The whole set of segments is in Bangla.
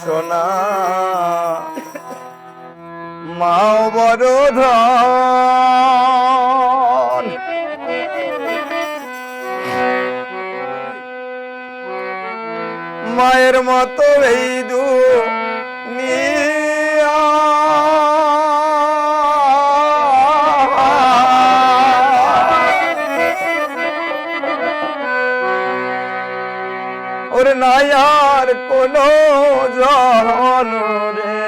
সোনা। মাও বড় ধন। মায়ের মতো এই দু ওরে নায়ার কোনো জন রে।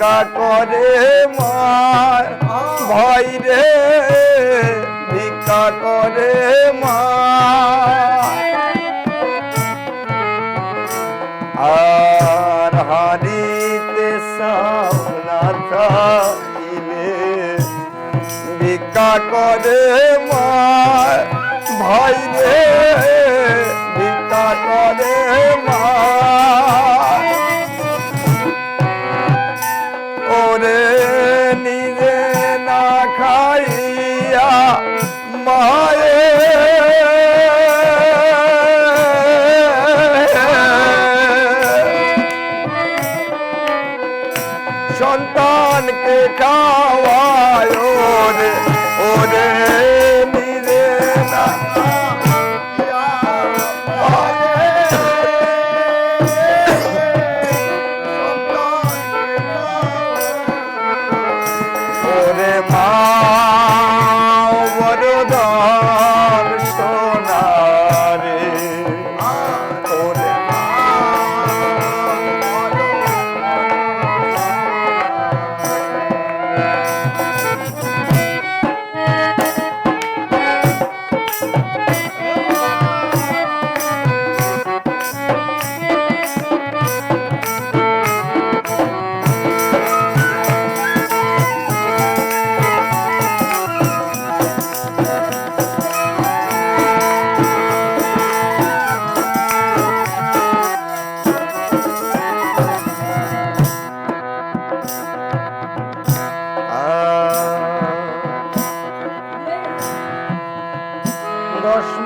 ভিক্ষা করে মার ভাই রে, ভিক্ষা করে মা আর হারিতে সামনা থাকিলে ভিক্ষা করে মার ভাই রে, ভিক্ষা করে মা সন্তানকে খাওয়ায়? ওরে ওরে নিরে না।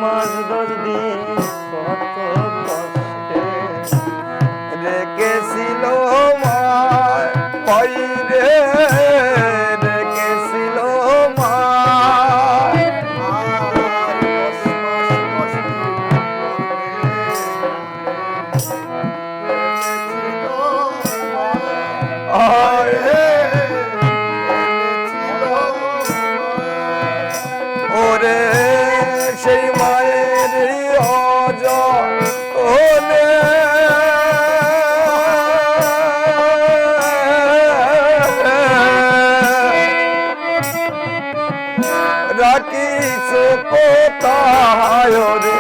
মাস দশ দিন 하여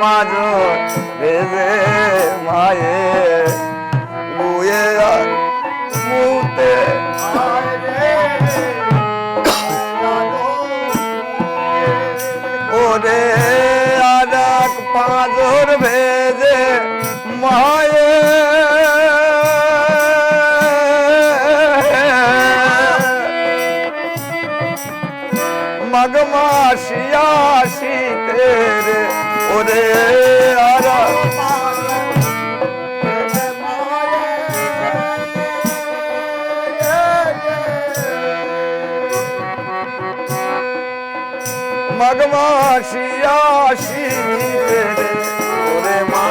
পাঁচর ভেজে মায়ে গুয়ে আর মুতে। ওরে আর এক পাঁচর ভেজে মায়ে মগমাসিয়া শীতের ওরে আর। মগমাসিয়া শীতের ওরে মা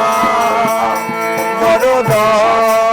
বড়দান